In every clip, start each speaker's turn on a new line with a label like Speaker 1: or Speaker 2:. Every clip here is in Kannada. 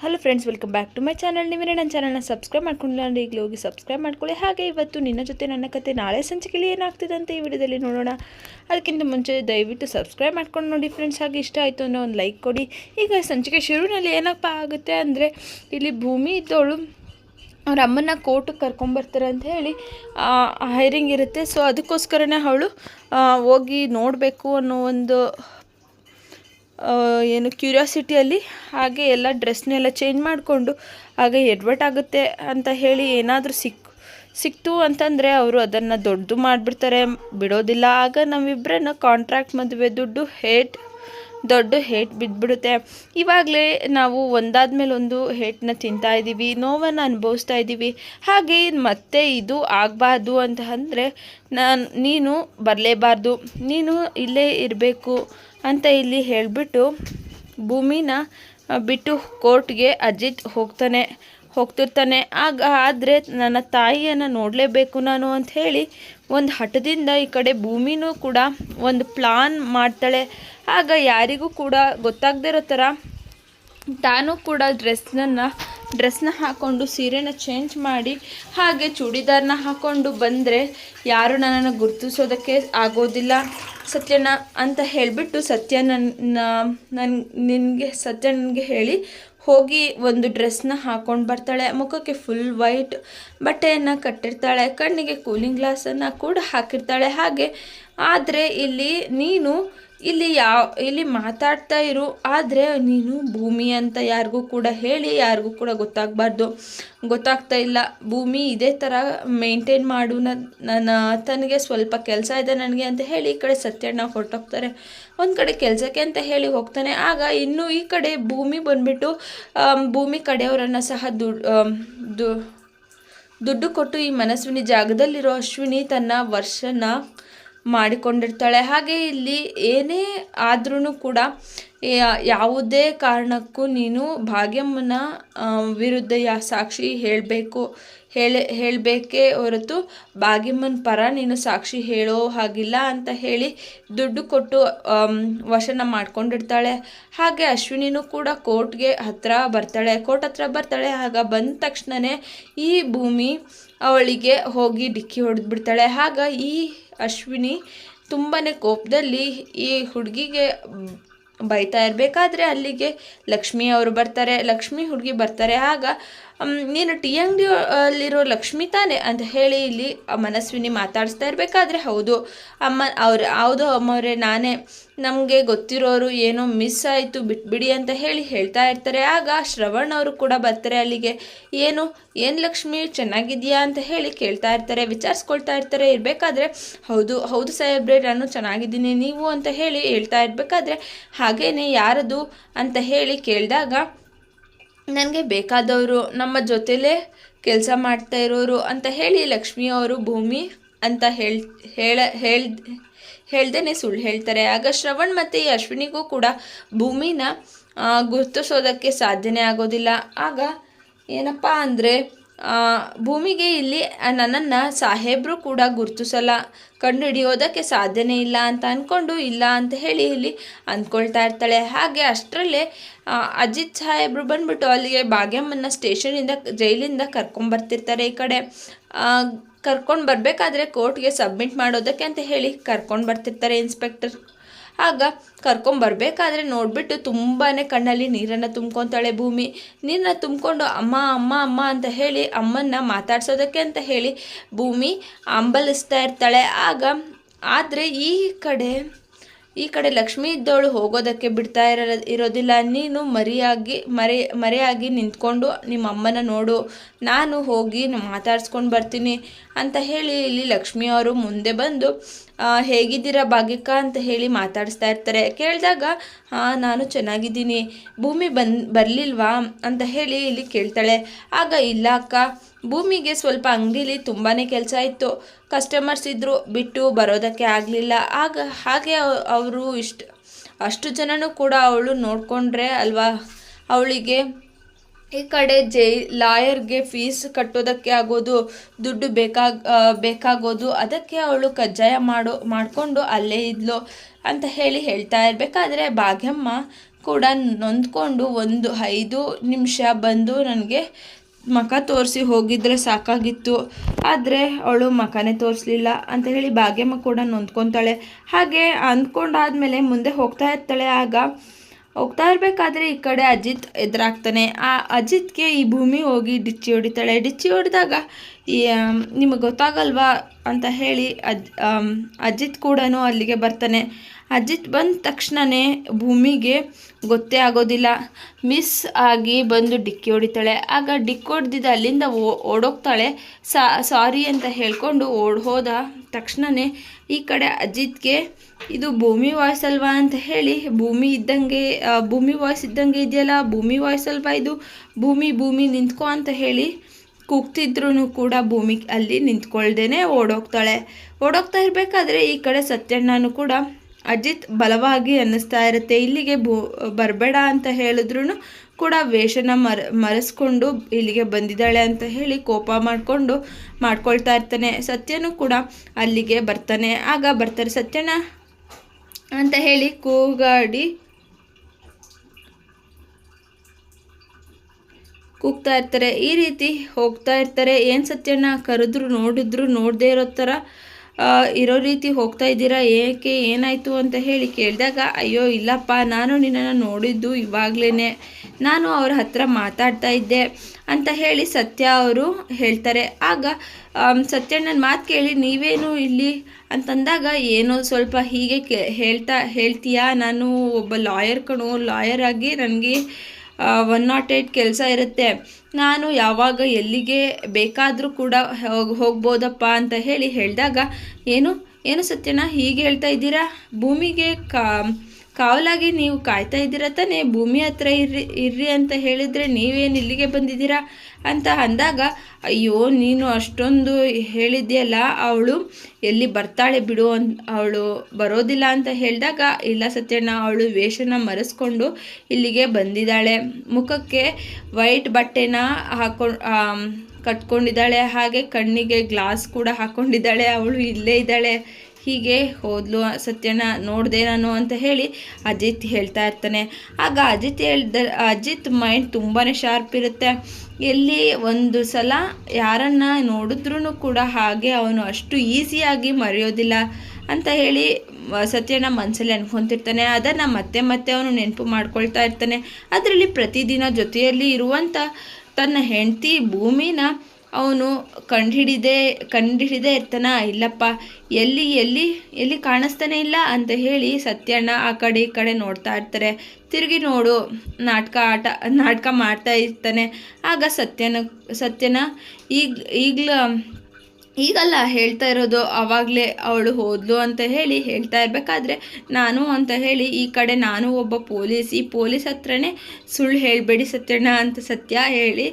Speaker 1: Hello friends welcome back to my channel ನೀವೇ ನನ್ನ ಚಾನಲ್ನ ಸಬ್ಸ್ಕ್ರೈಬ್ ಮಾಡ್ಕೊಂಡಿಲ್ಲ ಅಂದರೆ ಈಗಲೇ ಹೋಗಿ ಸಬ್ಸ್ಕ್ರೈಬ್ ಮಾಡ್ಕೊಳ್ಳಿ. ಹಾಗೆ ಇವತ್ತು ನಿನ್ನ ಜೊತೆ ನನ್ನ ಕತೆ ನಾಳೆ ಸಂಚಿಕೆಯಲ್ಲಿ ಏನಾಗ್ತಿದೆ ಅಂತ ಈ ವಿಡಿಯೋದಲ್ಲಿ ನೋಡೋಣ. ಅದಕ್ಕಿಂತ ಮುಂಚೆ ದಯವಿಟ್ಟು ಸಬ್ಸ್ಕ್ರೈಬ್ ಮಾಡ್ಕೊಂಡು ನೋಡಿ ಫ್ರೆಂಡ್ಸ್ ಹಾಗೆ ಇಷ್ಟ ಆಯಿತು ಅಂದರೆ ಒಂದು ಲೈಕ್ ಕೊಡಿ. ಈಗ ಸಂಚಿಕೆ ಶುರುವಿನಲ್ಲಿ ಏನಪ್ಪ ಆಗುತ್ತೆ ಅಂದರೆ ಇಲ್ಲಿ ಭೂಮಿ ಇದ್ದವಳು ಅವ್ರ ಅಮ್ಮನ ಕೋರ್ಟಿಗೆ ಕರ್ಕೊಂಬರ್ತಾರೆ ಅಂತ ಹೇಳಿ ಹೈರಿಂಗ್ ಇರುತ್ತೆ. ಸೊ ಅದಕ್ಕೋಸ್ಕರನೇ ಅವಳು ಹೋಗಿ ನೋಡಬೇಕು ಅನ್ನೋ ಒಂದು ಏನು ಕ್ಯೂರಿಯಾಸಿಟಿಯಲ್ಲಿ ಹಾಗೆ ಎಲ್ಲ ಡ್ರೆಸ್ನೆಲ್ಲ ಚೇಂಜ್ ಮಾಡಿಕೊಂಡು ಹಾಗೆ ಎಡ್ವರ್ಟ್ ಆಗುತ್ತೆ ಅಂತ ಹೇಳಿ ಏನಾದರೂ ಸಿಕ್, ಸಿಕ್ತು ಅಂತಂದರೆ ಅವರು ಅದನ್ನು ದೊಡ್ಡದು ಮಾಡಿಬಿಡ್ತಾರೆ, ಬಿಡೋದಿಲ್ಲ. ಆಗ ನಮ್ಮಿಬ್ಬರನ್ನ ಕಾಂಟ್ರಾಕ್ಟ್ ಮದುವೆ, ದುಡ್ಡು ಹೇಟ್ ದೊಡ್ಡ ಹೇಟ್ ಬಿದ್ದುಬಿಡುತ್ತೆ ಇವಾಗಲೇ ನಾವು ಒಂದಾದ್ಮೇಲೆ ಒಂದು ಹೇಟ್ನ ತಿಂತಾ ಇದ್ದೀವಿ ನೋವನ್ನು ಅನುಭವಿಸ್ತಾ ಇದ್ದೀವಿ ಹಾಗೆ ಮತ್ತೆ ಇದು ಆಗಬಾರ್ದು ಅಂತ ಅಂದರೆ ನಾನು, ನೀನು ಬರಲೇಬಾರ್ದು, ನೀನು ಇಲ್ಲೇ ಇರಬೇಕು ಅಂತ ಇಲ್ಲಿ ಹೇಳಿಬಿಟ್ಟು ಭೂಮಿನ ಬಿಟ್ಟು ಕೋರ್ಟ್ಗೆ ಅಜಿತ್ ಹೋಗ್ತಾನೆ. ಹೋಗ್ತಿರ್ತಾನೆ. ಆಗ ಆದರೆ ನನ್ನ ತಾಯಿಯನ್ನು ನೋಡಲೇಬೇಕು ನಾನು ಅಂತ ಹೇಳಿ ಒಂದು ಹಠದಿಂದ ಈ ಕಡೆ ಭೂಮಿನೂ ಕೂಡ ಒಂದು ಪ್ಲಾನ್ ಮಾಡ್ತಾಳೆ. ಆಗ ಯಾರಿಗೂ ಕೂಡ ಗೊತ್ತಾಗದೇ ಇರೋ ಥರ ತಾನು ಕೂಡ ಡ್ರೆಸ್ನನ್ನು, ಡ್ರೆಸ್ನ ಹಾಕ್ಕೊಂಡು ಸೀರೆನ ಚೇಂಜ್ ಮಾಡಿ ಹಾಗೆ ಚೂಡಿದಾರನ ಹಾಕ್ಕೊಂಡು ಬಂದರೆ ಯಾರು ನನ್ನನ್ನು ಗುರುತಿಸೋದಕ್ಕೆ ಆಗೋದಿಲ್ಲ. ಸತ್ಯನ ಅಂತ ಹೇಳಿಬಿಟ್ಟು ಸತ್ಯ ನನ್ನ ನನ್ನ ನಿನಗೆ ಸತ್ಯ ನನಗೆ ಹೇಳಿ ಹೋಗಿ ಒಂದು ಡ್ರೆಸ್ನ ಹಾಕ್ಕೊಂಡು ಬರ್ತಾಳೆ. ಮುಖಕ್ಕೆ ಫುಲ್ ವೈಟ್ ಬಟ್ಟೆಯನ್ನು ಕಟ್ಟಿರ್ತಾಳೆ. ಕಣ್ಣಿಗೆ ಕೂಲಿಂಗ್ ಗ್ಲಾಸನ್ನು ಕೂಡ ಹಾಕಿರ್ತಾಳೆ. ಹಾಗೆ ಆದರೆ ಇಲ್ಲಿ ನೀನು ಇಲ್ಲಿ ಯಾವ, ಇಲ್ಲಿ ಮಾತಾಡ್ತಾ ಇರು. ಆದರೆ ನೀನು ಭೂಮಿ ಅಂತ ಯಾರಿಗೂ ಕೂಡ ಹೇಳಿ, ಯಾರಿಗೂ ಕೂಡ ಗೊತ್ತಾಗಬಾರ್ದು. ಗೊತ್ತಾಗ್ತಾ ಇಲ್ಲ. ಭೂಮಿ ಇದೇ ಥರ ಮೇಂಟೈನ್ ಮಾಡು. ನನ್ನ ತನಗೆ ಸ್ವಲ್ಪ ಕೆಲಸ ಇದೆ ನನಗೆ ಅಂತ ಹೇಳಿ ಈ ಕಡೆ ಸತ್ಯಣ್ಣ ಹೊರಟೋಗ್ತಾರೆ. ಒಂದು ಕಡೆ ಕೆಲಸಕ್ಕೆ ಅಂತ ಹೇಳಿ ಹೋಗ್ತಾನೆ. ಆಗ ಇನ್ನು ಈ ಕಡೆ ಭೂಮಿ ಬಂದುಬಿಟ್ಟು ಭೂಮಿ ಕಡೆಯವರನ್ನು ಸಹ ದುಡ್ಡು ದುಡ್ಡು ಕೊಟ್ಟು ಈ ಮನಸ್ವಿನಿ ಜಾಗದಲ್ಲಿರೋ ಅಶ್ವಿನಿ ತನ್ನ ವರ್ಷನ ಮಾಡಿಕೊಂಡಿರ್ತಾಳೆ. ಹಾಗೆ ಇಲ್ಲಿ ಏನೇ ಆದ್ರೂ ಕೂಡ ಯಾವುದೇ ಕಾರಣಕ್ಕೂ ನೀನು ಭಾಗ್ಯಮ್ಮನ ವಿರುದ್ಧ ಯಾ ಸಾಕ್ಷಿ ಹೇಳಬೇಕು, ಹೇಳಿ, ಹೇಳಬೇಕೇ ಹೊರತು ಭಾಗ್ಯಮ್ಮನ ಪರ ನೀನು ಸಾಕ್ಷಿ ಹೇಳೋ ಹಾಗಿಲ್ಲ ಅಂತ ಹೇಳಿ ದುಡ್ಡು ಕೊಟ್ಟು ವಶನ ಮಾಡ್ಕೊಂಡಿರ್ತಾಳೆ. ಹಾಗೆ ಅಶ್ವಿನಿನೂ ಕೂಡ ಕೋರ್ಟ್ಗೆ ಹತ್ರ ಬರ್ತಾಳೆ. ಕೋರ್ಟ್ ಹತ್ರ ಬರ್ತಾಳೆ. ಆಗ ಬಂದ ತಕ್ಷಣವೇ ಈ ಭೂಮಿ ಅವಳಿಗೆ ಹೋಗಿ ಡಿಕ್ಕಿ ಹೊಡೆದ್ಬಿಡ್ತಾಳೆ. ಆಗ ಈ ಅಶ್ವಿನಿ ತುಂಬಾ ಕೋಪದಲ್ಲಿ ಈ ಹುಡುಗಿಗೆ ಬೈತಾ ಇರಬೇಕಾದ್ರೆ ಅಲ್ಲಿಗೆ ಲಕ್ಷ್ಮಿ ಅವರು ಬರ್ತಾರೆ. ಲಕ್ಷ್ಮಿ ಹುಡುಗಿ ಬರ್ತಾರೆ. ಆಗ ನೀನು ಟಿ ಅಂಗಡಿ ಅಲ್ಲಿರೋ ಲಕ್ಷ್ಮಿ ತಾನೆ ಅಂತ ಹೇಳಿ ಇಲ್ಲಿ ಮನಸ್ವಿನಿ ಮಾತಾಡಿಸ್ತಾ ಇರಬೇಕಾದ್ರೆ ಹೌದು. ಅಮ್ಮ, ಅವ್ರು, ಹೌದು ಅಮ್ಮವ್ರೆ, ನಾನೇ ನಮಗೆ ಗೊತ್ತಿರೋರು ಏನೋ ಮಿಸ್ ಆಯಿತು ಬಿಟ್ಬಿಡಿ ಅಂತ ಹೇಳಿ ಹೇಳ್ತಾ ಇರ್ತಾರೆ. ಆಗ ಶ್ರವಣ್ ಅವರು ಕೂಡ ಬರ್ತಾರೆ ಅಲ್ಲಿಗೆ. ಏನು ಏನು ಲಕ್ಷ್ಮಿ, ಚೆನ್ನಾಗಿದೆಯಾ ಅಂತ ಹೇಳಿ ಕೇಳ್ತಾ ಇರ್ತಾರೆ, ವಿಚಾರಿಸ್ಕೊಳ್ತಾ ಇರ್ತಾರೆ. ಇರಬೇಕಾದ್ರೆ, ಹೌದು ಹೌದು ಸಾಹೇಬ್ರೆ, ನಾನು ಚೆನ್ನಾಗಿದ್ದೀನಿ, ನೀವು ಅಂತ ಹೇಳಿ ಹೇಳ್ತಾ ಇರಬೇಕಾದ್ರೆ ಹಾಗೇನೆ ಯಾರದು ಅಂತ ಹೇಳಿ ಕೇಳಿದಾಗ ನನಗೆ ಬೇಕಾದವರು ನಮ್ಮ ಜೊತೆಲೇ ಕೆಲಸ ಮಾಡ್ತಾ ಇರೋರು ಅಂತ ಹೇಳಿ ಲಕ್ಷ್ಮಿ ಅವರು ಭೂಮಿ ಅಂತ ಹೇಳ್, ಹೇಳ, ಹೇಳ್, ಹೇಳ್ದೇನೆ ಸುಳ್ಳು ಹೇಳ್ತಾರೆ. ಆಗ ಶ್ರವಣ್ ಮತ್ತು ಈ ಅಶ್ವಿನಿಗೂ ಕೂಡ ಭೂಮಿನ ಗುರ್ತಿಸೋದಕ್ಕೆ ಸಾಧ್ಯನೇ ಆಗೋದಿಲ್ಲ. ಆಗ ಏನಪ್ಪ ಅಂದರೆ ಭೂಮಿಗೆ ಇಲ್ಲಿ ನನ್ನನ್ನು ಸಾಹೇಬರು ಕೂಡ ಗುರುತಿಸಲ್ಲ. ಕಣ್ಣು ಹಿಡಿಯೋದಕ್ಕೆ ಸಾಧ್ಯನೇ ಇಲ್ಲ ಅಂತ ಅಂದ್ಕೊಂಡು ಇಲ್ಲ ಅಂತ ಹೇಳಿ ಇಲ್ಲಿ ಅಂದ್ಕೊಳ್ತಾ ಇರ್ತಾಳೆ. ಹಾಗೆ ಅಷ್ಟರಲ್ಲೇ ಅಜಿತ್ ಸಾಹೇಬರು ಬಂದ್ಬಿಟ್ಟು ಅಲ್ಲಿಗೆ ಭಾಗ್ಯಮ್ಮನ ಸ್ಟೇಷನಿಂದ, ಜೈಲಿಂದ ಕರ್ಕೊಂಡ್ಬರ್ತಿರ್ತಾರೆ ಈ ಕಡೆ. ಕರ್ಕೊಂಡು ಬರಬೇಕಾದ್ರೆ ಕೋರ್ಟ್ಗೆ ಸಬ್ಮಿಟ್ ಮಾಡೋದಕ್ಕೆ ಅಂತ ಹೇಳಿ ಕರ್ಕೊಂಡು ಬರ್ತಿರ್ತಾರೆ ಇನ್ಸ್ಪೆಕ್ಟರ್. ಆಗ ಕರ್ಕೊಂಬರ್ಬೇಕಾದ್ರೆ ನೋಡಿಬಿಟ್ಟು ತುಂಬಾ ಕಣ್ಣಲ್ಲಿ ನೀರನ್ನು ತುಂಬ್ಕೊತಾಳೆ ಭೂಮಿ. ನೀರನ್ನ ತುಂಬಿಕೊಂಡು, ಅಮ್ಮ ಅಮ್ಮ ಅಮ್ಮ, ಅಂತ ಹೇಳಿ ಅಮ್ಮನ್ನ ಮಾತಾಡ್ಸೋದಕ್ಕೆ ಅಂತ ಹೇಳಿ ಭೂಮಿ ಅಂಬಲಿಸ್ತಾ ಇರ್ತಾಳೆ. ಆಗ ಆದರೆ ಈ ಕಡೆ ಈ ಕಡೆ ಲಕ್ಷ್ಮಿ ಇದ್ದವಳು ಹೋಗೋದಕ್ಕೆ ಬಿಡ್ತಾ ಇರೋ, ಇರೋದಿಲ್ಲ. ನೀನು ಮರಿಯಾಗಿ, ಮರೆ, ಮರೆಯಾಗಿ ನಿಂತ್ಕೊಂಡು ನಿಮ್ಮ ಅಮ್ಮನ ನೋಡು. ನಾನು ಹೋಗಿ ಮಾತಾಡ್ಸ್ಕೊಂಡು ಬರ್ತೀನಿ ಅಂತ ಹೇಳಿ ಇಲ್ಲಿ ಲಕ್ಷ್ಮಿಯವರು ಮುಂದೆ ಬಂದು ಹೇಗಿದ್ದೀರಾ ಭಾಗ್ಯಕ್ಕ ಅಂತ ಹೇಳಿ ಮಾತಾಡಿಸ್ತಾ ಇರ್ತಾರೆ. ಕೇಳಿದಾಗ, ಹಾಂ, ನಾನು ಚೆನ್ನಾಗಿದ್ದೀನಿ. ಭೂಮಿ ಬನ್ ಬರಲಿಲ್ವಾ? ಅಂತ ಹೇಳಿ ಇಲ್ಲಿ ಕೇಳ್ತಾಳೆ. ಆಗ, ಇಲ್ಲ ಅಕ್ಕ. ಭೂಮಿಗೆ ಸ್ವಲ್ಪ ಅಂಗಡಿಲಿ ತುಂಬಾ ಕೆಲಸ ಇತ್ತು. ಕಸ್ಟಮರ್ಸ್ ಇದ್ದರು ಬಿಟ್ಟು ಬರೋದಕ್ಕೆ ಆಗಲಿಲ್ಲ. ಆಗ, ಹಾಗೆ ಅವರು ಇಷ್ಟು, ಅಷ್ಟು ಜನನೂ ಕೂಡ ಅವಳು ನೋಡಿಕೊಂಡ್ರೆ ಅಲ್ವಾ? ಅವಳಿಗೆ ಈ ಕಡೆ ಜೈ, ಲಾಯರ್ಗೆ ಫೀಸ್ ಕಟ್ಟೋದಕ್ಕೆ ಆಗೋದು, ದುಡ್ಡು ಬೇಕಾಗ ಬೇಕಾಗೋದು, ಅದಕ್ಕೆ ಅವಳು ಕಜ್ಜಾಯ ಮಾಡೋ, ಮಾಡಿಕೊಂಡು ಅಲ್ಲೇ ಇದ್ಲು ಅಂತ ಹೇಳಿ ಹೇಳ್ತಾ ಇರಬೇಕಾದ್ರೆ ಭಾಗ್ಯಮ್ಮ ಕೂಡ ನೊಂದ್ಕೊಂಡು ಒಂದು ಐದು ನಿಮಿಷ ಬಂದು ನನಗೆ ಮಖ ತೋರಿಸಿ ಹೋಗಿದ್ರೆ ಸಾಕಾಗಿತ್ತು. ಆದರೆ ಅವಳು ಮಖನೇ ತೋರಿಸ್ಲಿಲ್ಲ ಅಂತ ಹೇಳಿ ಭಾಗ್ಯಮ್ಮ ಕೂಡ ನೊಂದ್ಕೊತಾಳೆ. ಹಾಗೆ ಅಂದ್ಕೊಂಡಾದ್ಮೇಲೆ ಮುಂದೆ ಹೋಗ್ತಾ ಇರ್ತಾಳೆ. ಆಗ ಹೋಗ್ತಾ ಇರಬೇಕಾದ್ರೆ ಈ ಕಡೆ ಅಜಿತ್ ಎದುರಾಗ್ತಾನೆ. ಆ ಅಜಿತ್ಗೆ ಈ ಭೂಮಿ ಹೋಗಿ ಡಿಚ್ಚಿ ಹೊಡಿತಾಳೆ. ಡಿಚ್ಚಿ ಹೊಡೆದಾಗ ಈ ನಿಮಗೆ ಗೊತ್ತಾಗಲ್ವಾ ಅಂತ ಹೇಳಿ ಅಜ್ ಅಜಿತ್ ಕೂಡ ಅಲ್ಲಿಗೆ ಬರ್ತಾನೆ. ಅಜಿತ್ ಬಂದ ತಕ್ಷಣವೇ ಭೂಮಿಗೆ ಗೊತ್ತೇ ಆಗೋದಿಲ್ಲ. ಮಿಸ್ ಆಗಿ ಬಂದು ಡಿಕ್ಕಿ ಹೊಡಿತಾಳೆ. ಆಗ ಡಿಕ್ಕಿ ಹೊಡೆದಿದ್ದ ಅಲ್ಲಿಂದ ಓಡೋಗ್ತಾಳೆ. ಸಾರಿ ಅಂತ ಹೇಳ್ಕೊಂಡು ಓಡ್ ಹೋದ ತಕ್ಷಣವೇ ಈ ಕಡೆ ಅಜಿತ್ಗೆ, ಇದು ಭೂಮಿ ವಾಯ್ಸ್ ಅಲ್ವಾ? ಅಂತ ಹೇಳಿ, ಭೂಮಿ ಇದ್ದಂಗೆ ಭೂಮಿ ವಾಯ್ಸ್ ಇದ್ದಂಗೆ ಇದೆಯಲ್ಲ, ಭೂಮಿ ವಾಯ್ಸ್ ಅಲ್ವಾ ಇದು? ಭೂಮಿ ಭೂಮಿ ನಿಂತ್ಕೊ ಅಂತ ಹೇಳಿ ಕೂಗ್ತಿದ್ರು ಕೂಡ ಭೂಮಿ ಅಲ್ಲಿ ನಿಂತ್ಕೊಳ್ದೇ ಓಡೋಗ್ತಾಳೆ. ಓಡೋಗ್ತಾ ಇರಬೇಕಾದ್ರೆ ಈ ಕಡೆ ಸತ್ಯಣ್ಣನೂ ಕೂಡ, ಅಜಿತ್ ಬಲವಾಗಿ ಅನ್ನಿಸ್ತಾ ಇರುತ್ತೆ, ಇಲ್ಲಿಗೆ ಬರಬೇಡ ಅಂತ ಹೇಳಿದ್ರು ಕೂಡ ವೇಷನ ಮರ, ಮರೆಸ್ಕೊಂಡು ಇಲ್ಲಿಗೆ ಬಂದಿದ್ದಾಳೆ ಅಂತ ಹೇಳಿ ಕೋಪ ಮಾಡಿಕೊಂಡು ಮಾಡ್ಕೊಳ್ತಾ ಇರ್ತಾನೆ. ಸತ್ಯನೂ ಕೂಡ ಅಲ್ಲಿಗೆ ಬರ್ತಾನೆ. ಆಗ ಬರ್ತಾರೆ ಸತ್ಯನ ಅಂತ ಹೇಳಿ ಕೂಗಾಡಿ ಕೂಗ್ತಾ ಇರ್ತಾರೆ. ಈ ರೀತಿ ಹೋಗ್ತಾ ಇರ್ತಾರೆ. ಏನು ಸತ್ಯನ ಕರೆದ್ರು ನೋಡಿದ್ರು, ನೋಡದೇ ಇರೋ ಥರ ಇರೋ ರೀತಿ ಹೋಗ್ತಾ ಇದ್ದೀರಾ? ಏಕೆ? ಏನಾಯಿತು ಅಂತ ಹೇಳಿ ಕೇಳಿದಾಗ, ಅಯ್ಯೋ, ಇಲ್ಲಪ್ಪ, ನಾನು ನಿನ್ನನ್ನು ನೋಡಿದ್ದು ಇವಾಗಲೇ ನಾನು ಅವ್ರ ಹತ್ರ ಮಾತಾಡ್ತಾ ಇದ್ದೆ ಅಂತ ಹೇಳಿ ಸತ್ಯ ಅವರು ಹೇಳ್ತಾರೆ. ಆಗ ಸತ್ಯಣ್ಣನ ಮಾತು ಕೇಳಿ, ನೀವೇನು ಇಲ್ಲಿ? ಅಂತಂದಾಗ, ಏನೋ, ಸ್ವಲ್ಪ ಹೀಗೆ ಕೇ, ಹೇಳ್ತಾ, ಹೇಳ್ತೀಯಾ? ನಾನು ಒಬ್ಬ ಲಾಯರ್ ಕಣೋ, ಲಾಯರ್ ಆಗಿ ನನಗೆ ಒನ್ ನಾಟ್ ಏಯ್ಟ್ ಕೆಲಸ ಇರುತ್ತೆ. ನಾನು ಯಾವಾಗ ಎಲ್ಲಿಗೆ ಬೇಕಾದರೂ ಕೂಡ ಹೋಗ್ಬೋದಪ್ಪ ಅಂತ ಹೇಳಿ ಹೇಳಿದಾಗ, ಏನು ಏನು ಸತ್ಯನ ಹೀಗೆ ಹೇಳ್ತಾ ಇದ್ದೀರಾ? ಭೂಮಿಗೆ ಕಾ ಕಾವಲಾಗಿ ನೀವು ಕಾಯ್ತಾ ಇದ್ದೀರ ತಾನೇ? ಭೂಮಿ ಹತ್ರ ಇರ್ರಿ ಇರ್ರಿ ಅಂತ ಹೇಳಿದರೆ ನೀವೇನು ಇಲ್ಲಿಗೆ ಬಂದಿದ್ದೀರಾ? ಅಂತ ಅಂದಾಗ, ಅಯ್ಯೋ, ನೀನು ಅಷ್ಟೊಂದು ಹೇಳಿದ್ಯಲ್ಲ, ಅವಳು ಎಲ್ಲಿ ಬರ್ತಾಳೆ ಬಿಡು ಅನ್, ಅವಳು ಬರೋದಿಲ್ಲ ಅಂತ ಹೇಳಿದಾಗ, ಇಲ್ಲ ಸತ್ಯಣ್ಣ, ಅವಳು ವೇಷನ ಮರೆಸ್ಕೊಂಡು ಇಲ್ಲಿಗೆ ಬಂದಿದ್ದಾಳೆ. ಮುಖಕ್ಕೆ ವೈಟ್ ಬಟ್ಟೆನ ಹಾಕೊಂಡು ಕಟ್ಕೊಂಡಿದ್ದಾಳೆ. ಹಾಗೆ ಕಣ್ಣಿಗೆ ಗ್ಲಾಸ್ ಕೂಡ ಹಾಕ್ಕೊಂಡಿದ್ದಾಳೆ ಅವಳು ಇಲ್ಲೇ ಇದ್ದಾಳೆ. ಹೀಗೆ ಹೋದ್ಲು ಸತ್ಯನ ನೋಡಿದೆ ನಾನು ಅಂತ ಹೇಳಿ ಅಜಿತ್ ಹೇಳ್ತಾ ಇರ್ತಾನೆ. ಆಗ ಅಜಿತ್ ಹೇಳ್ದ, ಅಜಿತ್ ಮೈಂಡ್ ತುಂಬಾ ಶಾರ್ಪ್ ಇರುತ್ತೆ. ಎಲ್ಲಿ ಒಂದು ಸಲ ಯಾರನ್ನ ನೋಡಿದ್ರೂ ಕೂಡ ಹಾಗೆ ಅವನು ಅಷ್ಟು ಈಸಿಯಾಗಿ ಮರೆಯೋದಿಲ್ಲ ಅಂತ ಹೇಳಿ ಸತ್ಯನ ಮನಸ್ಸಲ್ಲಿ ಅನ್ಕೊತಿರ್ತಾನೆ. ಅದನ್ನು ಮತ್ತೆ ಮತ್ತೆ ಅವನು ನೆನಪು ಮಾಡ್ಕೊಳ್ತಾ ಇರ್ತಾನೆ. ಅದರಲ್ಲಿ ಪ್ರತಿದಿನ ಜೊತೆಯಲ್ಲಿ ಇರುವಂಥ ತನ್ನ ಹೆಂಡತಿ ಭೂಮಿನ ಅವನು ಕಂಡುಹಿಡಿದೇ ಕಂಡುಹಿಡಿದೇ ಇರ್ತಾನ ಇಲ್ಲಪ್ಪ, ಎಲ್ಲಿ ಎಲ್ಲಿ ಎಲ್ಲಿ ಕಾಣಿಸ್ತಾನೆ ಇಲ್ಲ ಅಂತ ಹೇಳಿ ಸತ್ಯಣ್ಣ ಆ ಕಡೆ ಈ ಕಡೆ ನೋಡ್ತಾ ಇರ್ತಾರೆ. ತಿರುಗಿ ನೋಡು, ನಾಟಕ ಆಟ, ನಾಟಕ ಮಾಡ್ತಾ ಇರ್ತಾನೆ. ಆಗ ಸತ್ಯನ ಸತ್ಯನ ಈಗ, ಈಗಲ, ಈಗಲ್ಲ ಹೇಳ್ತಾ ಇರೋದು ಆವಾಗಲೇ ಅವಳು ಹೋದ್ಲು ಅಂತ ಹೇಳಿ ಹೇಳ್ತಾ ಇರಬೇಕಾದ್ರೆ ನಾನು ಅಂತ ಹೇಳಿ ಈ ಕಡೆ ನಾನು ಒಬ್ಬ ಪೊಲೀಸ್, ಈ ಪೊಲೀಸ್ ಹತ್ರನೇ ಸುಳ್ಳು ಹೇಳಬೇಡಿ ಸತ್ಯಣ್ಣ ಅಂತ ಸತ್ಯ ಹೇಳಿ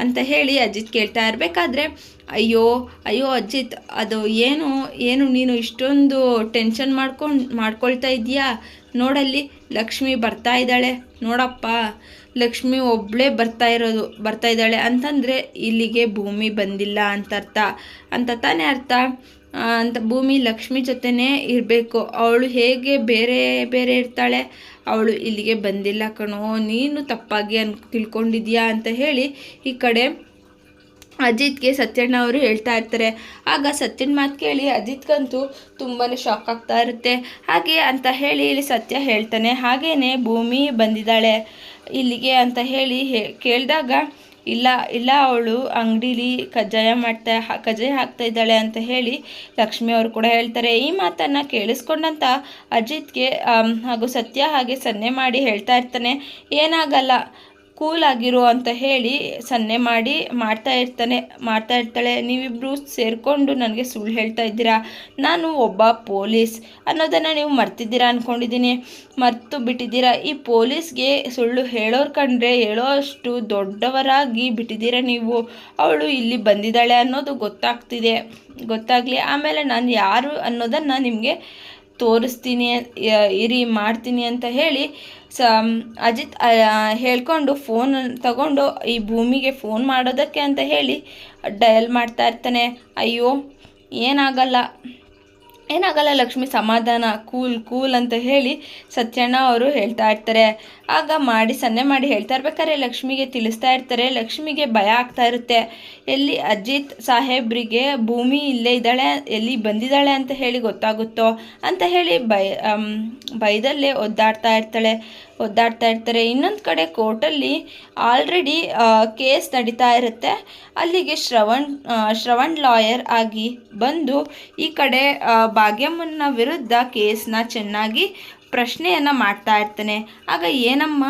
Speaker 1: ಅಂತ ಹೇಳಿ ಅಜಿತ್ ಕೇಳ್ತಾ ಇರಬೇಕಾದ್ರೆ, ಅಯ್ಯೋ ಅಯ್ಯೋ ಅಜಿತ್, ಅದು ಏನು ಏನು ನೀನು ಇಷ್ಟೊಂದು ಟೆನ್ಷನ್ ಮಾಡ್ಕೊಂಡು, ಮಾಡ್ಕೊಳ್ತಾ ಇದೆಯಾ ನೋಡಲ್ಲಿ ಲಕ್ಷ್ಮಿ ಬರ್ತಾ ಇದ್ದಾಳೆ. ನೋಡಪ್ಪ, ಲಕ್ಷ್ಮಿ ಒಬ್ಬಳೇ ಬರ್ತಾ ಇರೋದು, ಬರ್ತಾ ಇದ್ದಾಳೆ. ಅಂತಂದರೆ ಇಲ್ಲಿಗೆ ಭೂಮಿ ಬಂದಿಲ್ಲ ಅಂತ ಅರ್ಥ ಅಂತ ತಾನೇ ಅರ್ಥ. ಅಂತ ಭೂಮಿ ಲಕ್ಷ್ಮಿ ಜೊತೆನೇ ಇರಬೇಕು. ಅವಳು ಹೇಗೆ ಬೇರೆ ಬೇರೆ ಇರ್ತಾಳೆ, ಅವಳು ಇಲ್ಲಿಗೆ ಬಂದಿಲ್ಲ ಕಣೋ, ನೀನು ತಪ್ಪಾಗಿ ಅನ್, ತಿಳ್ಕೊಂಡಿದ್ಯಾ ಅಂತ ಹೇಳಿ ಈ ಕಡೆ ಅಜಿತ್ಗೆ ಸತ್ಯಣ್ಣ ಅವರು ಹೇಳ್ತಾ ಇರ್ತಾರೆ. ಆಗ ಸತ್ಯನ ಮಾತು ಕೇಳಿ, ಅಜಿತ್ಗಂತೂ ತುಂಬಾ ಶಾಕ್ ಆಗ್ತಾ ಇರುತ್ತೆ. ಹಾಗೆ ಅಂತ ಹೇಳಿ ಇಲ್ಲಿ ಸತ್ಯ ಹೇಳ್ತಾನೆ. ಹಾಗೇನೆ ಭೂಮಿ ಬಂದಿದ್ದಾಳೆ ಇಲ್ಲಿಗೆ ಅಂತ ಹೇಳಿ ಹೇ, ಕೇಳಿದಾಗ ಇಲ್ಲ ಇಲ್ಲ ಅವಳು ಅಂಗಡೀಲಿ ಕಜ್ಜಾಯ ಮಾಡ್ತಾ ಕಜ್ಜಾಯ ಹಾಕ್ತಾ ಇದ್ದಾಳೆ ಅಂತ ಹೇಳಿ ಲಕ್ಷ್ಮಿ ಅವರು ಕೂಡ ಹೇಳ್ತಾರೆ, ಈ ಮಾತನ್ನು ಕೇಳಿಸ್ಕೊಂಡಂತ ಅಜಿತ್ಗೆ ಹಾಗೂ ಸತ್ಯ ಹಾಗೆ ಸನ್ನೆ ಮಾಡಿ ಹೇಳ್ತಾ ಇರ್ತಾನೆ. ಏನಾಗಲ್ಲ ಕೂಲ್ ಆಗಿರು ಅಂತ ಹೇಳಿ ಸನ್ನೆ ಮಾಡಿ ಮಾಡ್ತಾ ಇರ್ತಾನೆ, ಮಾಡ್ತಾ ಇರ್ತಾಳೆ. ನೀವಿಬ್ಬರು ಸೇರಿಕೊಂಡು ನನಗೆ ಸುಳ್ಳು ಹೇಳ್ತಾ ಇದ್ದೀರಾ? ನಾನು ಒಬ್ಬ ಪೊಲೀಸ್ ಅನ್ನೋದನ್ನು ನೀವು ಮರ್ತಿದ್ದೀರಾ ಅಂದ್ಕೊಂಡಿದ್ದೀನಿ ಮರ್ತು ಬಿಟ್ಟಿದ್ದೀರಾ? ಈ ಪೊಲೀಸ್ಗೆ ಸುಳ್ಳು ಹೇಳೋರು ಕಂಡ್ರೆ ಹೇಳೋ ಅಷ್ಟು ದೊಡ್ಡವರಾಗಿ ಬಿಟ್ಟಿದ್ದೀರಾ ನೀವು? ಅವಳು ಇಲ್ಲಿ ಬಂದಿದ್ದಾಳೆ ಅನ್ನೋದು ಗೊತ್ತಾಗ್ತಿದೆ. ಗೊತ್ತಾಗಲಿ. ಆಮೇಲೆ ನಾನು ಯಾರು ಅನ್ನೋದನ್ನು ನಿಮಗೆ ತೋರಿಸ್ತೀನಿ ಇರಿ, ಮಾಡ್ತೀನಿ ಅಂತ ಹೇಳಿ, ಸ ಅಜಿತ್ ಹೇಳ್ಕೊಂಡು ಫೋನ್ ತಗೊಂಡು ಈ ಭೂಮಿಗೆ ಫೋನ್ ಮಾಡೋದಕ್ಕೆ ಅಂತ ಹೇಳಿ, ಡಯಲ್ ಮಾಡ್ತಾ ಇರ್ತಾನೆ. ಅಯ್ಯೋ, ಏನಾಗಲ್ಲ. ಏನಾಗಲ್ಲ ಲಕ್ಷ್ಮಿ, ಸಮಾಧಾನ ಕೂಲ್ ಕೂಲ್ ಅಂತ ಹೇಳಿ ಸತ್ಯಣ್ಣ ಅವರು ಹೇಳ್ತಾ ಇರ್ತಾರೆ. ಆಗ ಮಾಡಿ ಸನ್ನೆ ಮಾಡಿ ಹೇಳ್ತಾ ಇರ್ಬೇಕಾದ್ರೆ ಲಕ್ಷ್ಮಿಗೆ ತಿಳಿಸ್ತಾ ಇರ್ತಾರೆ, ಲಕ್ಷ್ಮಿಗೆ ಭಯ ಆಗ್ತಾ ಇರುತ್ತೆ. ಎಲ್ಲಿ ಅಜಿತ್ ಸಾಹೇಬ್ರಿಗೆ ಭೂಮಿ ಇಲ್ಲೇ ಇದ್ದಾಳೆ, ಎಲ್ಲಿ ಬಂದಿದ್ದಾಳೆ ಅಂತ ಹೇಳಿ ಗೊತ್ತಾಗುತ್ತೋ ಅಂತ ಹೇಳಿ ಭಯ ಭಯದಲ್ಲೇ ಒದ್ದಾಡ್ತಾ ಇರ್ತಾಳೆ, ಒದ್ದಾಡ್ತಾ ಇರ್ತಾರೆ. ಇನ್ನೊಂದು ಕಡೆ ಕೋರ್ಟಲ್ಲಿ ಆಲ್ರೆಡಿ ಕೇಸ್ ನಡೀತಾ ಇರುತ್ತೆ. ಅಲ್ಲಿಗೆ ಶ್ರವಣ್ ಶ್ರವಣ್ ಲಾಯರ್ ಆಗಿ ಬಂದು ಈ ಕಡೆ ಭಾಗ್ಯಮ್ಮನ ವಿರುದ್ಧ ಕೇಸ್ನ ಚೆನ್ನಾಗಿ ಪ್ರಶ್ನೆಯನ್ನು ಮಾಡ್ತಾ ಇರ್ತಾನೆ. ಆಗ ಏನಮ್ಮ?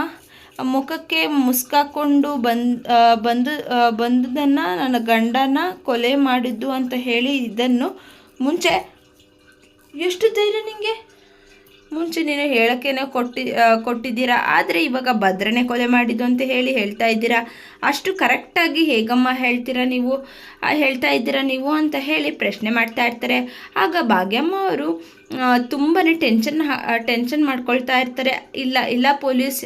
Speaker 1: ಮುಖಕ್ಕೆ ಮುಸ್ಕಾಕೊಂಡು ಬಂದು ಬಂದು ಬಂದದನ್ನು ಬಂದುದನ್ನು ನನ್ನ ಗಂಡನ ಕೊಲೆ ಮಾಡಿದ್ದು ಅಂತ ಹೇಳಿ ಇದನ್ನು ಮುಂಚೆ ಎಷ್ಟು ಧೈರ್ಯ ನಿಮಗೆ ಮುಂಚೆ ನೀನು ಹೇಳೋಕ್ಕೇನೋ ಕೊಟ್ಟಿ ಕೊಟ್ಟಿದ್ದೀರಾ, ಆದರೆ ಇವಾಗ ಭದ್ರನೆ ಕೊಲೆ ಮಾಡಿದ್ದು ಅಂತ ಹೇಳಿ ಹೇಳ್ತಾ ಇದ್ದೀರಾ? ಅಷ್ಟು ಕರೆಕ್ಟಾಗಿ ಹೇಗಮ್ಮ ಹೇಳ್ತೀರಾ ನೀವು? ಹೇಳ್ತಾ ಇದ್ದೀರಾ ನೀವು ಅಂತ ಹೇಳಿ ಪ್ರಶ್ನೆ ಮಾಡ್ತಾ ಇರ್ತಾರೆ. ಆಗ ಭಾಗ್ಯಮ್ಮ ಅವರು ತುಂಬಾ ಟೆನ್ಷನ್ ಟೆನ್ಷನ್ ಮಾಡ್ಕೊಳ್ತಾ ಇರ್ತಾರೆ. ಇಲ್ಲ ಇಲ್ಲ ಪೊಲೀಸ್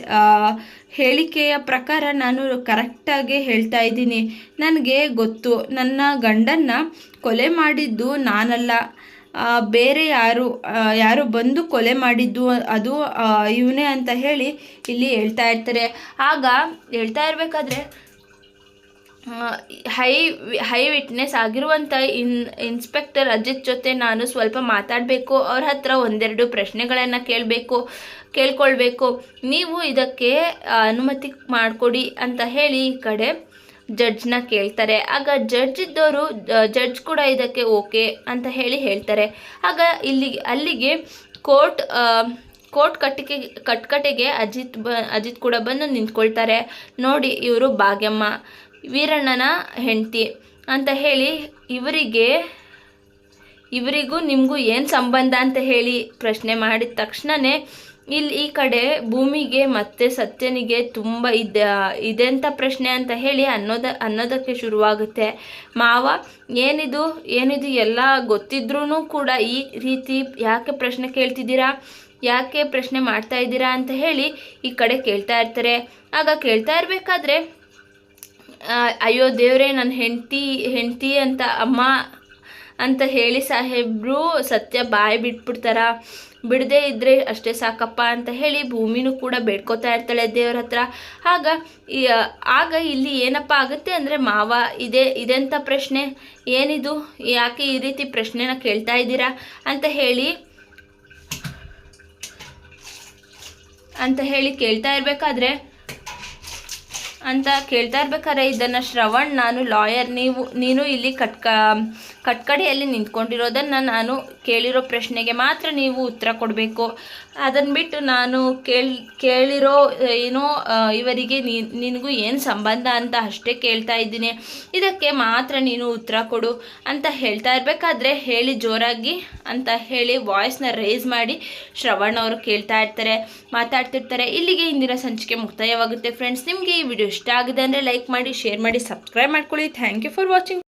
Speaker 1: ಹೇಳಿಕೆಯ ಪ್ರಕಾರ ನಾನು ಕರೆಕ್ಟಾಗಿ ಹೇಳ್ತಾ ಇದ್ದೀನಿ. ನನಗೆ ಗೊತ್ತು, ನನ್ನ ಗಂಡನ್ನು ಕೊಲೆ ಮಾಡಿದ್ದು ನಾನಲ್ಲ. ಬೇರೆ ಯಾರು ಯಾರು ಬಂದು ಕೊಲೆ ಮಾಡಿದ್ದು ಅದು ಇವನೇ ಅಂತ ಹೇಳಿ ಇಲ್ಲಿ ಹೇಳ್ತಾ ಇರ್ತಾರೆ. ಆಗ ಹೇಳ್ತಾ ಇರಬೇಕಾದ್ರೆ ಹೈ ಹೈ ವಿಟ್ನೆಸ್ ಆಗಿರುವಂಥ ಇನ್, ಇನ್ಸ್ಪೆಕ್ಟರ್ ಅಜಿತ್ ಜೊತೆ ನಾನು ಸ್ವಲ್ಪ ಮಾತಾಡಬೇಕು. ಅವ್ರ ಹತ್ರ ಒಂದೆರಡು ಪ್ರಶ್ನೆಗಳನ್ನು ಕೇಳಬೇಕು, ಕೇಳ್ಕೊಳ್ಬೇಕು. ನೀವು ಇದಕ್ಕೆ ಅನುಮತಿ ಮಾಡಿಕೊಡಿ ಅಂತ ಹೇಳಿ ಈ ಕಡೆ ಜಡ್ಜ್ನ ಕೇಳ್ತಾರೆ. ಆಗ ಜಡ್ಜ್ ಇದ್ದವರು ಜಡ್ಜ್ ಕೂಡ ಇದಕ್ಕೆ ಓಕೆ ಅಂತ ಹೇಳಿ ಹೇಳ್ತಾರೆ. ಆಗ ಇಲ್ಲಿಗೆ ಅಲ್ಲಿಗೆ ಕೋರ್ಟ್ ಕೋರ್ಟ್ ಕಟ್ಟಿಗೆ ಕಟ್ಕಟೆಗೆ ಅಜಿತ್ ಬ, ಅಜಿತ್ ಕೂಡ ಬಂದು ನಿಂತ್ಕೊಳ್ತಾರೆ. ನೋಡಿ ಇವರು ಭಾಗ್ಯಮ್ಮ, ವೀರಣ್ಣನ ಹೆಂಡತಿ ಅಂತ ಹೇಳಿ ಇವರಿಗೆ, ಇವರಿಗೂ ನಿಮಗೂ ಏನು ಸಂಬಂಧ ಅಂತ ಹೇಳಿ ಪ್ರಶ್ನೆ ಮಾಡಿದ ತಕ್ಷಣವೇ ಇಲ್ಲಿ ಈ ಕಡೆ ಭೂಮಿಗೆ ಮತ್ತೆ ಸತ್ಯನಿಗೆ ತುಂಬ ಇದ ಇದೆಂಥ ಪ್ರಶ್ನೆ ಅಂತ ಹೇಳಿ ಅನ್ನೋದ, ಅನ್ನೋದಕ್ಕೆ ಶುರುವಾಗುತ್ತೆ. ಮಾವ, ಏನಿದು ಏನಿದು ಎಲ್ಲ ಗೊತ್ತಿದ್ರೂ ಕೂಡ ಈ ರೀತಿ ಯಾಕೆ ಪ್ರಶ್ನೆ ಕೇಳ್ತಿದ್ದೀರಾ? ಯಾಕೆ ಪ್ರಶ್ನೆ ಮಾಡ್ತಾ ಇದ್ದೀರಾ ಅಂತ ಹೇಳಿ ಈ ಕಡೆ ಕೇಳ್ತಾ ಇರ್ತಾರೆ. ಆಗ ಕೇಳ್ತಾ ಇರಬೇಕಾದ್ರೆ ಅಯ್ಯೋ ದೇವರೇ ನನ್ನ ಹೆಂಡ್ತಿ, ಹೆಂಡತಿ ಅಂತ ಅಮ್ಮ ಅಂತ ಹೇಳಿ ಸಾಹೇಬ್ರು ಸತ್ಯ ಬಾಯಿ ಬಿಟ್ಬಿಡ್ತಾರ? ಬಿಡದೇ ಇದ್ದರೆ ಅಷ್ಟೇ ಸಾಕಪ್ಪ ಅಂತ ಹೇಳಿ ಭೂಮಿನೂ ಕೂಡ ಬೇಡ್ಕೋತಾ ಇರ್ತಾಳೆ ದೇವ್ರ ಹತ್ರ. ಆಗ ಆಗ ಇಲ್ಲಿ ಏನಪ್ಪ ಆಗುತ್ತೆ ಅಂದರೆ ಮಾವ ಇದೇ ಇದೆಂಥ ಪ್ರಶ್ನೆ. ಏನಿದು? ಯಾಕೆ ಈ ರೀತಿ ಪ್ರಶ್ನೆನ ಕೇಳ್ತಾ ಇದ್ದೀರಾ? ಅಂತ ಹೇಳಿ ಅಂತ ಹೇಳಿ ಕೇಳ್ತಾ ಇರಬೇಕಾದ್ರೆ, ಅಂತ ಕೇಳ್ತಾ ಇರ್ಬೇಕಾದ್ರೆ ಇದನ್ನು ಶ್ರವಣ್, ನಾನು ಲಾಯರ್, ನೀವು, ನೀನು ಇಲ್ಲಿ ಕಟ್ಕ ಕಟ್ಕಡೆಯಲ್ಲಿ ನಿಂತ್ಕೊಂಡಿರೋದನ್ನು ನಾನು ಕೇಳಿರೋ ಪ್ರಶ್ನೆಗೆ ಮಾತ್ರ ನೀವು ಉತ್ತರ ಕೊಡಬೇಕು. ಅದನ್ನು ಬಿಟ್ಟು ನಾನು ಕೇಳಿ, ಕೇಳಿರೋ ಏನೋ ಇವರಿಗೆ ನಿನಗೂ ಏನು ಸಂಬಂಧ ಅಂತ ಅಷ್ಟೇ ಕೇಳ್ತಾ ಇದ್ದೀನಿ. ಇದಕ್ಕೆ ಮಾತ್ರ ನೀನು ಉತ್ತರ ಕೊಡು ಅಂತ ಹೇಳ್ತಾ ಇರಬೇಕಾದ್ರೆ ಹೇಳಿ ಜೋರಾಗಿ ಅಂತ ಹೇಳಿ ವಾಯ್ಸ್ನ ರೇಸ್ ಮಾಡಿ ಶ್ರವಣ್ ಅವರು ಕೇಳ್ತಾ ಇರ್ತಾರೆ, ಮಾತಾಡ್ತಿರ್ತಾರೆ. ಇಲ್ಲಿಗೆ ಇಂದಿನ ಸಂಚಿಕೆ ಮುಕ್ತಾಯವಾಗುತ್ತೆ ಫ್ರೆಂಡ್ಸ್ ನಿಮಗೆ ಈ ವಿಡಿಯೋ ಇಷ್ಟ ಆಗಿದೆ ಅಂದರೆ ಲೈಕ್ ಮಾಡಿ ಶೇರ್ ಮಾಡಿ ಸಬ್ಸ್ಕ್ರೈಬ್ ಮಾಡ್ಕೊಳ್ಳಿ. Thank you for watching